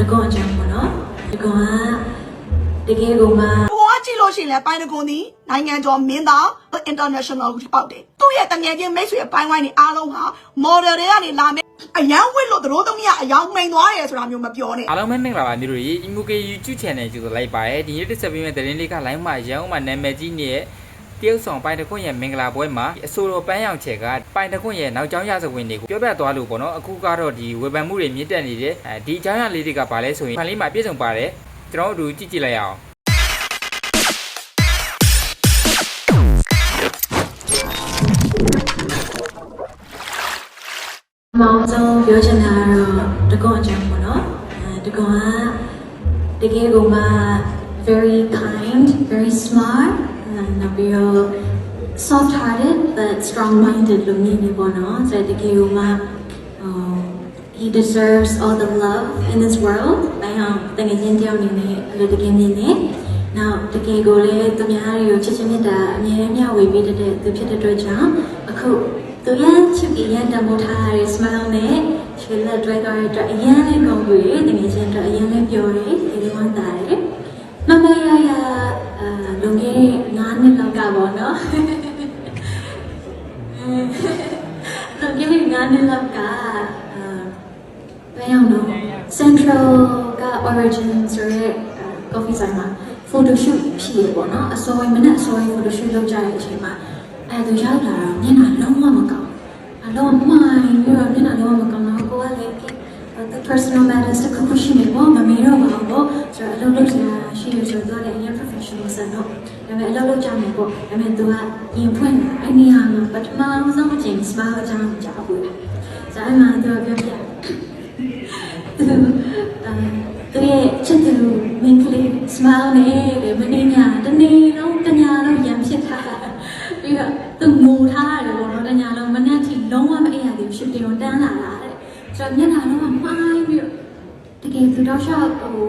တကွန်အကြောင်းပေါ့နော်တကွန်ကတကယ်ကိုမှ။ဘွားကြည့်လို့ရှိရင်လည်းပိုင်းတကွန်ဒီနိုင်ငံကျော်မင်းသား international ကိုပေါက်တယ်။သူ့ရဲ့တငယ်ချင်းမိတ်ဆွေပိုင်းဝိုင်းနေအားလုံးဟာ model တွေကနေလာမယ်။အရန်ဝစ်လို့တို့သမီးကအယောင်မိန်သွားတယ်ဆိုတာမျိုးမပြောနဲ့အားလုံးပဲမင်္ဂလာပါမျိုးတို့ရေ Imuke YouTube Channel ကြိုဆိုလိုက်ပါတယ်ဒီနေ့တက်ဆက်ပေးမယ့်သတင်းလေးက line မှာရန်ကုန်မှာနာမည်ကြီးနေတဲ့ တရုတ်ဆောင်ပိုင်တခွန်းရဲ့မင်္ဂလာပွဲမှာအဆိုတော်ပန်းရောင်ချက်ကပိုင်တခွန်းရဲ့နောက်ကျောင်းရစဝင်တွေကိုပြောပြသွားလို့ပေါ့နော်အခုကတော့ဒီဝေဖန်မှုတွေမြင့်တက်နေတဲ့အဲဒီအကြောင်းရလေးတွေကဘာလဲဆိုရင်ဖန်လေးမှာပြည့်စုံပါတယ်ကျွန်တော်တို့ကြည့်ကြည့်လိုက်အောင်မောင်ဆုံးပြောချင်တာကတော့တကွန်အကြောင်းပေါ့နော်အဲတကွန်ကတကယ်ကိုမှ very kind very smart အဲနောက်ပြီးတော့ soft hearted but strong minded လို့မြင်နေပေါ့နော်ဆိုတော့တကယ်ကိုမှဟို he deserves all the love in this world ဘယ်အောင်တကယ်ချင်းတယောက်အနေနဲ့အဲ့လိုတကယ်မြင်နေနောက်တကယ်ကိုလည်းသူများတွေကိုချစ်ချင်းမြတ်တာအမြဲတမ်းမျှဝေပေးတတ်တဲ့သူဖြစ်တဲ့အတွက်ကြောင့်အခုသူရချစ်ပြီးရန်တမိုးထားရတဲ့ smile နဲ့ချွေလက်တွဲသွားတဲ့အတွက်အရင်လေးကောင်းပြီးတကယ်ချင်းအတွက်အရင်လေးပြောတယ်ဒီလိုမှတာတယ် နှစ်လောက်ကပေါ့နော်လုံခဲ့9နှစ်လောက်ကအာဘယ်အောင်လို့ Central က Origin ဆိုရဲ coffee ဆိုင်မှာ photo shoot ဖြစ်ရပေါ့နော်အစောမနဲ့အစော photo shoot လုပ်ကြတဲ့အချိန်မှာအဲသူရောက်လာတော့မျက်နှာလုံးဝမကောင်းအလုံးမိုင်းပြီးတော့မျက်နှာလုံးဝမကောင်းတော့ကိုကလည်း the personal matters တခုခုရှိနေပေါ့မမေတော့ပါဘူးပေါ့ဆိုတော့အလုပ်လုပ်စရာရှိရဆိုတော့လည်းအရင် professional ဆန်တော့ဒါပေမဲ့အလုပ်လုပ်ကြမယ်ပေါ့ဒါပေမဲ့သူကရင်ဖွင့်အဲ့ဒီဟာမှာပထမဆုံးအချိန် smile အကြောင်းကြားဘူး။ဇာတ်မှန်သူကပြောပြသူသူရဲ့ချစ်သူမင်းကလေး smile နဲ့မင်းညာတနေ့လုံးတညာလုံးရံဖြစ်ထားတာပြီးတော့သူငိုထားရတယ်ပေါ့နော်တညာလုံးမနဲ့ထိလုံးဝမအိပ်ရသေးဘူးရှင်တင်တန်းလာ တာတဲ့ဆိုတော့မျက်နှာလုံးကမှားပြီးတော့တကယ်သူတော့ရှောက်ဟို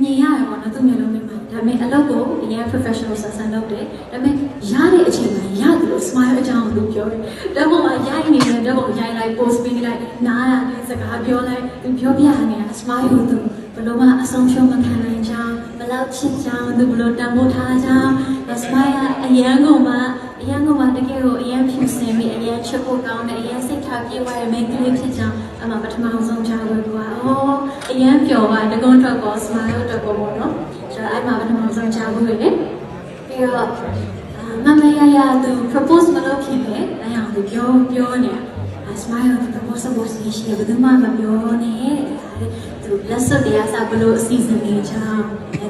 မြင်ရတယ်ပေါ့နော်သူမျိုးလုံးမြင်မှာဒါပေမဲ့အလုပ်ကိုအရင် professional ဆန်ဆန်လုပ်တယ်ဒါပေမဲ့ရတဲ့အချိန်မှာရတယ်လို့ smile အကြောင်းကိုပြောတယ်ဒါပေမဲ့ရိုက်နေတယ်ဒါပေမဲ့ရိုက်လိုက် post ပေးလိုက်နားရတယ်စကားပြောလိုက်သူပြောပြနေတာ smile ကိုသူဘယ်လိုမှအဆုံးရှုံးမခံနိုင်ကြဘယ်လောက်ချစ်ကြသူဘယ်လိုတန်ဖိုးထားကြ smile ကအရန်ကုန်မှာ အရန်ကုန်မှာတကယ်ကိုအရန်ဖြူစင်ပြီးအရန်ချစ်ဖို့ကောင်းတယ်အရန်စိတ်ထားပြေဝတဲ့ main ကလေးဖြစ်ကြောင်းအမှပထမဆုံးကြားလို့ကအော်အရန်ပျော်ပါတကုန်းတော့ကော smile တော့ကောပေါ့နော်ဆိုတော့အဲ့မှာပထမဆုံးကြားလို့လေပြီးတော့မမရရသူ propose မလုပ်ဖြစ်ပဲအဲ့အောင်သူပြောပြောနေတာ smile သူ propose လုပ်စီရှိတယ်ဘယ်သူမှမပြောနဲ့တဲ့သူလက်စွပ်တရားစာဘလို့အစီအစဉ်နေချောင်း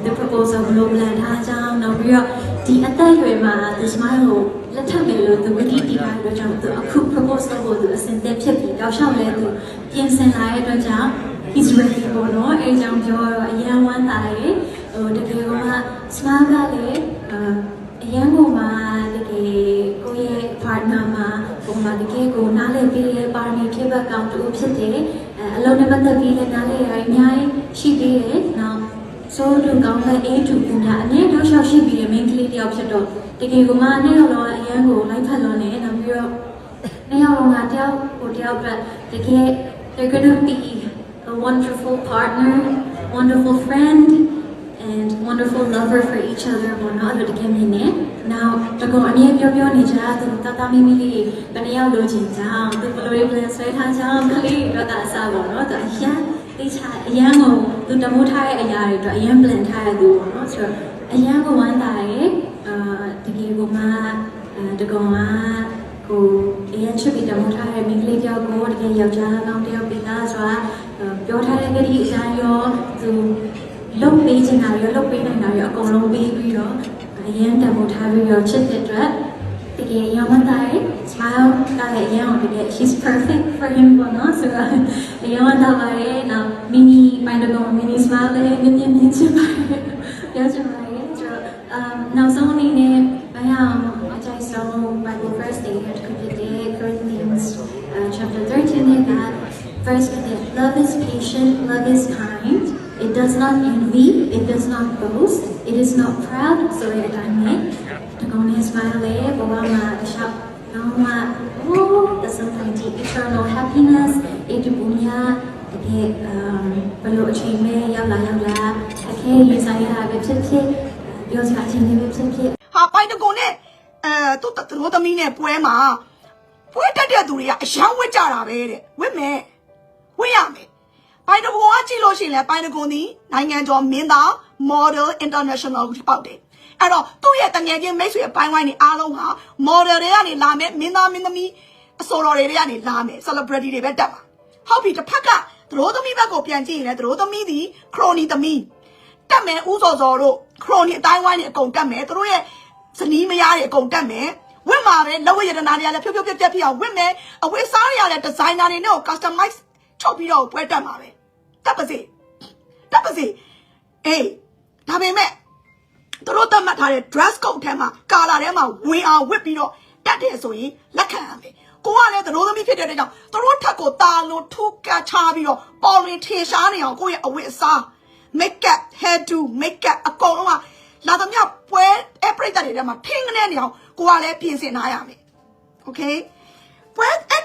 သူ proposal ဘလို့ plan ထားချောင်းနောက်ပြီးတော့ဒီအသက်အရွယ်မှာသူ smile ကို လက်ထပ်မယ်လို့သူဝတိတီးထားတဲ့အတွက်ကြောင့်သူအခု propose လုပ်ဖို့သူအစဉ်သင့်ဖြစ်ပြီးတောက်လျှောက်လဲသူပြင်ဆင်လာတဲ့အတွက်ကြောင့် he's ready ပေါ့နော်အဲအကြောင်းပြောတော့အရန်ဝမ်းသာတယ်ဟိုတကယ်က smile ကလည်းအာအရန်ကိုမှတကယ်ကိုယ့်ရဲ့ partner မှာပုံမှန်တကယ်ကိုနားလည်ပြီးရဲ့ပါရမီဖြစ်ဘက်ကောင်တူဖြစ်တယ်အဲအလုံးနဲ့ပတ်သက်ပြီးလည်းနားလည်ရအများကြီးရှိသေးတယ်နောက် ဆိုတော့ကောင်းတဲ့အေးတူပူတာအနည်းတော့ရှောက်ရှိပြီးတဲ့ main ကလေးတယောက်ဖြစ်တော့တကယ်ကမှအနေတော့တော့အရန်ကိုလိုက်ဖက်လို့နေနောက်ပြီးတော့နေရာကတယောက်ကိုတယောက်အတွက်တကယ် they're gonna be a wonderful partner wonderful friend and wonderful lover for each other ဘောနော်အဲ့လိုတကယ်မြင်နေ now တကုံအမြဲပြောပြောနေကြသူတတမီမီလေးဘယ်နှယောက်လိုချင်ကြောင်းသူဘယ်လို plan ဆွဲထားကြောင်းကလေးတော့တာအစားပေါ့နော်သူအရန်သိချအရန်ကို သူတမိုးထားတဲ့အရာတွေတော့အရန် plan ထားရသူပေါ့နော်ဆိုတော့အရန်ကိုဝမ်းသာရဲ့အာတကယ်ကိုမှအာတကုံကကိုအရင်ချစ်ပြီးတမိုးထားတဲ့မိန်းကလေးတယောက်ကိုတကယ်ယောက်ျားကောင်းတယောက်ပြီးသားဆိုတာပြောထားတဲ့ကတိအတိုင်းရောသူလုတ်ပေးချင်တာရောလုတ်ပေးနိုင်တာရောအကုန်လုံးပေးပြီးတော့အရင်တမိုးထားပြီးတော့ချစ်တဲ့အတွက်တကယ်ရောမသားရဲ့ smile ကလည်းအရင်အောင်တကယ် she's perfect for him ပေါ့နော်ဆိုတော့အရင်ကသားပါရဲ့နောက် mini ပိုင်းတကောင် mini smile လေးမြင်မြင်မြင်ချင်ပါတယ်ပြောချင်ပါတယ်ဆိုတော့အမ်နောက်ဆုံးအနေနဲ့ဘာရအောင်အကြိုက်ဆုံး Bible verse တွေရတဲ့ဖြစ်တဲ့ Corinthians uh, chapter 13နဲ့က verse ဖြစ်တဲ့ love is patient love is kind it does not envy it does not boast it is not proud ဆိုတဲ့အတိုင်းနဲ့တကောင်နဲ့ smile လေးဘဝမှာတစ် လျှောက်လုံးဝ oh the something eternal happiness အေးဒီပူညာတကတဲ့ဘယ်လိုအချိန်မဲ့ရောက်လာရောက်လာအခဲရေးဆိုင်ရတာပဲဖြစ်ဖြစ်ပြောစရာအချိန်တွေပဲဖြစ်ဖြစ်ဟာပိုင်တကွန်နဲ့အဲသူ့သတော်သမီးနဲ့ပွဲမှာပွဲတက်တဲ့သူတွေကအယမ်းဝစ်ကြတာပဲတဲ့ဝစ်မယ်ဝစ်ရမယ်ပိုင်တကွန်ကကြည့်လို့ရှိရင်လည်းပိုင်တကွန်ဒီနိုင်ငံကျော်မင်းသား model international ကိုပေါက်တယ် အဲ့တော့သူ့ရဲ့တငယ်ချင်းမိတ်ဆွေပိုင်းဝိုင်းနေအားလုံးဟာ model တွေကနေလာမယ်မင်းသားမင်းသမီးအစော်တော်တွေတွေကနေလာမယ် celebrity တွေပဲတက်မှာဟုတ်ပြီတစ်ဖက်ကသတော်သမီးဘက်ကိုပြန်ကြည့်ရင်လည်းသတော်သမီးဒီခရိုနီသမီးတက်မယ်ဥစော်စော်တို့ခရိုနီအတိုင်းဝိုင်းနေအကုန်တက်မယ်သူတို့ရဲ့ဇနီးမယားတွေအကုန်တက်မယ်ဝင့်မှာပဲလက်ဝဲရတနာတွေကလည်းဖြုတ်ဖြုတ်ပြက်ပြက်ဖြစ်အောင်ဝင့်မယ်အဝတ်စားတွေကလည်းဒီဇိုင်နာတွေနဲ့ကို customize ချုပ်ပြီးတော့ပွဲတက်မှာပဲတက်ပါစေတက်ပါစေအေးဒါပေမဲ့ သူတို့သတ်မှတ်ထားတဲ့ dress code ထဲမှာကာလာထဲမှာဝင်အောင်ဝစ်ပြီးတော့တက်တယ်ဆိုရင်လက်ခံရမယ်ကိုကလည်းသတို့သမီးဖြစ်တဲ့အတွက်ကြောင့်သူတို့ထက်ကိုတာလွန်ထူကချပြီးတော့ပေါ်လွင်ထင်ရှားနေအောင်ကိုယ့်ရဲ့အဝတ်အစား make up hair do make up အကုန်လုံးကလာသမျှပွဲအပရိသတ်တွေထဲမှာထင်းကနေနေအောင်ကိုကလည်းပြင်ဆင်ထားရမယ် okay ပွဲအဲ့အဲ့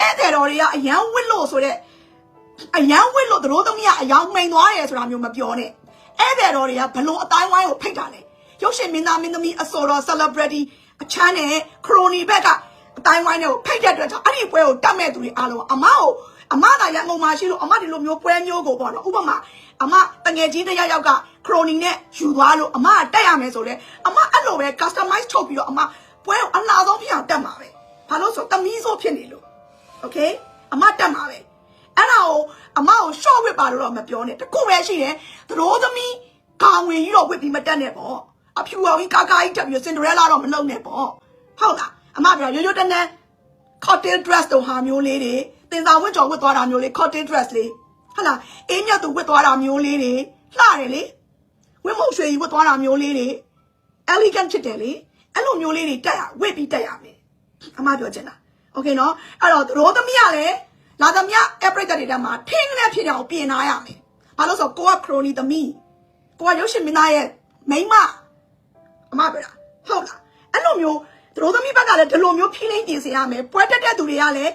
အဲ့တဲ့တော်တွေကအရန်ဝစ်လို့ဆိုတဲ့အရန်ဝစ်လို့တို့သမီးကအယောင်မှိန်သွားတယ်ဆိုတာမျိုးမပြောနဲ့ အဲ့တဲ့တော်တွေကဘလို့အတိုင်းဝိုင်းကိုဖိတ်တာလဲရုပ်ရှင်မင်းသားမင်းသမီးအစော်တော် celebrity အချမ်းနဲ့ခရိုနီဘက်ကအတိုင်းဝိုင်းတွေကိုဖိတ်တဲ့အတွက်ကြောင့်အဲ့ဒီပွဲကိုတတ်မဲ့သူတွေအားလုံးအမကိုအမသာရန်ကုန်မှာရှိလို့အမဒီလိုမျိုးပွဲမျိုးကိုပေါ့နော်ဥပမာအမတငယ်ချင်းတစ်ယောက်ယောက်ကခရိုနီနဲ့ယူသွားလို့အမကတက်ရမယ်ဆိုလဲအမအဲ့လိုပဲ customize ထုတ်ပြီးတော့အမပွဲကိုအလားဆုံးဖြစ်အောင်တက်မှာပဲဘာလို့ဆိုတမီးဆိုဖြစ်နေလို့ okay အမတက်မှာပဲ အဲ့ဒါကိုအမကို short ဝစ်ပါလို့တော့မပြောနဲ့တခုပဲရှိတယ်သရိုးသမီးခေါင်ဝင်ကြီးတော့ဝစ်ပြီးမတက်နဲ့ပေါ့အဖြူအောင်ကြီးကာကာကြီးတက်ပြီးစင်ဒရဲလာတော့မလုပ်နဲ့ပေါ့ဟုတ်လားအမပြောရိုးရိုးတန်းတန်း cocktail dress တို့ဟာမျိုးလေးတွေတင်စာဝတ်ကြော်ဝတ်သွားတာမျိုးလေး cocktail dress လေးဟုတ်လားအင်းမြတ်သူဝတ်သွားတာမျိုးလေးတွေလှတယ်လေဝတ်မုတ်ရွှေကြီးဝတ်သွားတာမျိုးလေးတွေ elegant ဖြစ်တယ်လေအဲ့လိုမျိုးလေးတွေတက်ရဝတ်ပြီးတက်ရမယ်အမပြောချင်တာโอเคเนาะအဲ့တော့ရိုးသမီးကလည်း လာသမီးအပရိသတ်တွေတက်မှာထင်းနဲ့ဖြစ်အောင်ပြင်ထားရမယ်ဘာလို့ဆိုတော့ကိုကခရိုနီသမီးကိုကရုပ်ရှင်မင်းသားရဲ့မိန်းမအမပြောတာဟုတ်လားအဲ့လိုမျိုးသူတို့သမီးဘက်ကလည်းဒီလိုမျိုးဖိလိမ့်ပြင်ဆင်ရမယ်ပွဲတက်တဲ့သူတွေကလည်း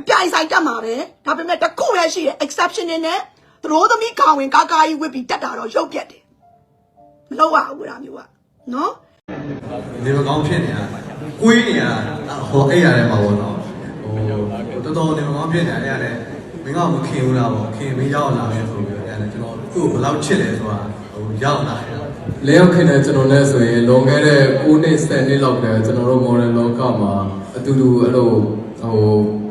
အပြိုင်ဆိုင်တက်မှာပဲဒါပေမဲ့တစ်ခုပဲရှိတယ် exception နေနဲ့သူတို့သမီးခေါင်ဝင်ကာကာကြီးဝစ်ပြီးတက်တာတော့ရုပ်ပြက်တယ်မလုပ်ရဘူးလားမျိုးကနော်နေမကောင်းဖြစ်နေတာကိုင်းနေတာဟောအဲ့ရတယ်မှာပေါ့နော် ဟိုတော်တော်နေမကောင်းဖြစ်နေတာအဲ့ရတယ်မင်းကမခင်ဘူးလားပေါ့ခင်မင်းရောက်လာမယ်ဆိုပြီးအဲ့ဒါကျွန်တော်သူ့ကိုဘယ်လောက်ချစ်လဲဆိုတာဟိုရောက်လာတယ်လဲရောက်ခင်တဲ့ကျွန်တော်နဲ့ဆိုရင်လွန်ခဲ့တဲ့9နှစ်10နှစ်လောက်တည်းကျွန်တော်တို့ model လောကမှာအတူတူအဲ့လိုဟို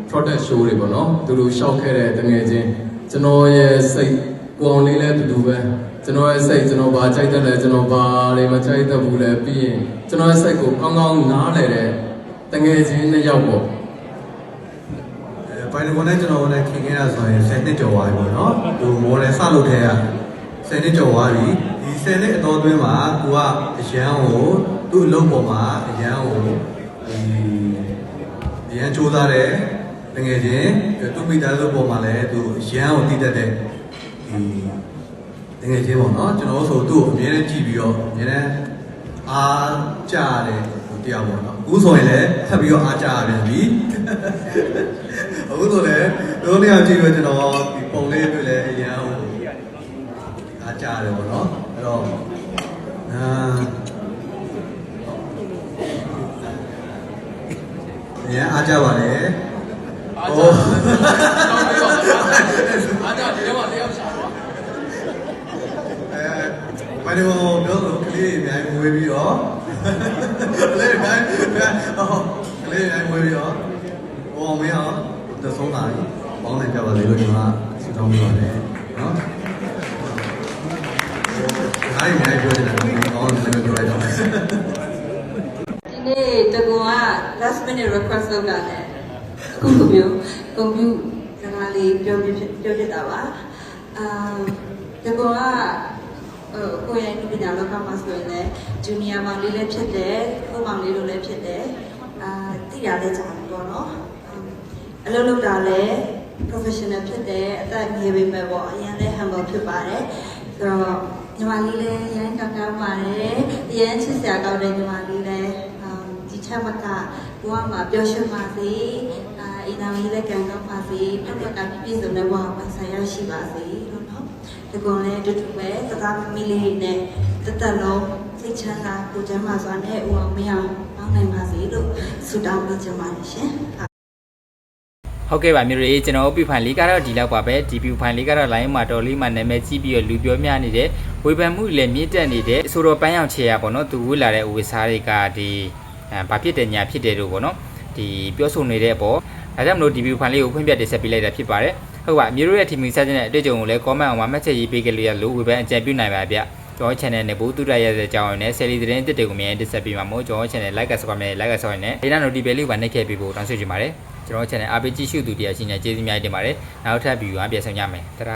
product show တွေပေါ့နော်တူတူရှောက်ခဲ့တဲ့တငယ်ချင်းကျွန်တော်ရဲ့စိတ်ကိုအောင်လေးလည်းတူတူပဲကျွန်တော်ရဲ့စိတ်ကျွန်တော်ဘာကြိုက်တယ်လဲကျွန်တော်ဘာတွေမကြိုက်တတ်ဘူးလဲပြီးရင်ကျွန်တော်ရဲ့စိတ်ကိုကောင်းကောင်းနားလည်တဲ့တငယ်ချင်းနှစ်ယောက်ပေါ့ အဲပိုင်နကွန်နဲ့ကျွန်တော်နဲ့ခင်ခဲ့တာဆိုရင်10နှစ်ကျော်သွားပြီပေါ့နော်ဟိုမော်ဒယ်စလုပ်တဲ့က10နှစ်ကျော်သွားပြီဒီ10နှစ်အတော်အတွင်းမှာကိုကအရန်ကိုသူ့အလုပ်ပေါ်မှာအရန်ကိုဒီအရန်စူးစမ်းတယ်တကယ်ချင်းသူ့မိသားစုပေါ်မှာလည်းသူအရန်ကိုတည်တတ်တဲ့ဒီတကယ်ချင်းပေါ့နော်ကျွန်တော်တို့ဆိုသူ့ကိုအမြဲတမ်းကြည့်ပြီးတော့အမြဲတမ်းအားကြတယ်တရားပေါ့နော်အခုဆိုရင်လည်းထပ်ပြီးတော့အားကြရတယ်ပြီ အခုဆိုလည်းတို့နေရာကြည့်လို့ကျွန်တော်ဒီပုံလေးတွေ့လဲအရန်ဟိုအားကြတယ်ပေါ့နော်အဲ့တော့အာအရန်အားကြပါလေအားကြအားကြဒီတော့တယောက်ရှာပါအဲဘာလို့ပြောလို့ကလေးအများကြီးဝေးပြီးတော့ကလေးအများကြီးဟောကလေးအများကြီးဝေးပြီးတော့ဟိုအောင်မင်းအော င်တဆုံးတာကြီးပေါင်းနိုင်ကြပါလေလို့ကျွန်တော်ကဆုတောင်းပေးပါတယ်နော်။အားရများပြောချင်တယ်ကောင်းတယ်လည်းပြောလိုက်တော့ဒီနေ့တကွန်က last minute request လုပ်လာတယ်အခုလိုမျိုးကွန်ပျူစကားလေးပြောပြဖြစ်ပြောပြတာပါအာတကွန်ကဟိုကိုယ့်ရဲ့ဒီပညာလောကမှာဆိုရင်လည်း junior မောင်လေးလည်းဖြစ်တယ်ကိုမောင်လေးလိုလည်းဖြစ်တယ်အာသိရတဲ့ကြောင်ပေါ့နော် အလုပ်လုပ်တာလည်း professional ဖြစ်တယ်အသက်ငယ်ပေမဲ့ပေါ့အရင်လည်း humble ဖြစ်ပါတယ်ဆိုတော့ညီမလေးလည်းရမ်းကောင်းကောင်းပါတယ်ရမ်းချစ်စရာကောင်းတဲ့ညီမလေးလည်းအာဒီချက်မကဘဝမှာပျော်ရွှင်ပါစေအာအိမ်တော်ကြီးလည်းကံကောင်းပါစေဖက်ဖက်ကပြည့်ပြည့်စုံတဲ့ဘဝမှာဆရာရရှိပါစေလို့နော်ဒီကုန်းလည်းအတူတူပဲသသားမီလေးနဲ့တသက်လုံးစိတ်ချမ်းသာကိုယ်ကျမ်းမာစွာနဲ့ဦးအောင်မရအောင်ပေါင်းနိုင်ပါစေလို့ဆုတောင်းပေးချင်ပါတယ်ရှင် ဟုတ်ကဲ့ပါမျိုးတွေကျွန်တော်ပြဖိုင်လေးကတော့ဒီလောက်ပါပဲဒီပြဖိုင်လေးကတော့ line မှာတော်လေးမှာနာမည်ကြီးပြီးတော့လူပြောများနေတဲ့ဝေဖန်မှုလည်းမြင့်တက်နေတဲ့အဆိုတော်ပန်းရောင်ချေရပေါ့နော်သူဝေးလာတဲ့ဝေစားတွေကဒီအဲဘာဖြစ်တယ်ညာဖြစ်တယ်လို့ပေါ့နော်ဒီပြောဆိုနေတဲ့အပေါ်ဒါကြောင့်မလို့ဒီပြဖိုင်လေးကိုဖွင့်ပြတင်ဆက်ပေးလိုက်တာဖြစ်ပါတယ်ဟုတ်ပါမျိုးတို့ရဲ့ team ဆက်တဲ့အတွေ့အကြုံကိုလည်း comment အောင်မှာမှတ်ချက်ရေးပေးကြလို့ရလို့ဝေဖန်အကြံပြုနိုင်ပါဗျကျွန်တော် channel နဲ့ဘူးတူရရတဲ့အကြောင်းနဲ့ series သတင်းတစ်တွေကိုအမြဲတင်ဆက်ပေးမှာမို့ကျွန်တော် channel like က subscribe နဲ့ like က subscribe နဲ့ဒီနောက် notification လေးကိုနှိပ်ခဲ့ပေးဖို့တောင်းဆိုချင်ပါတယ် ကျွန်တော် channel အားပေးကြည့်ရှုသူတရားရှိနေကျေးဇူးများတင်ပါတယ်နောက်ထပ် view ကပြန်ဆောင်ရမယ်တရာ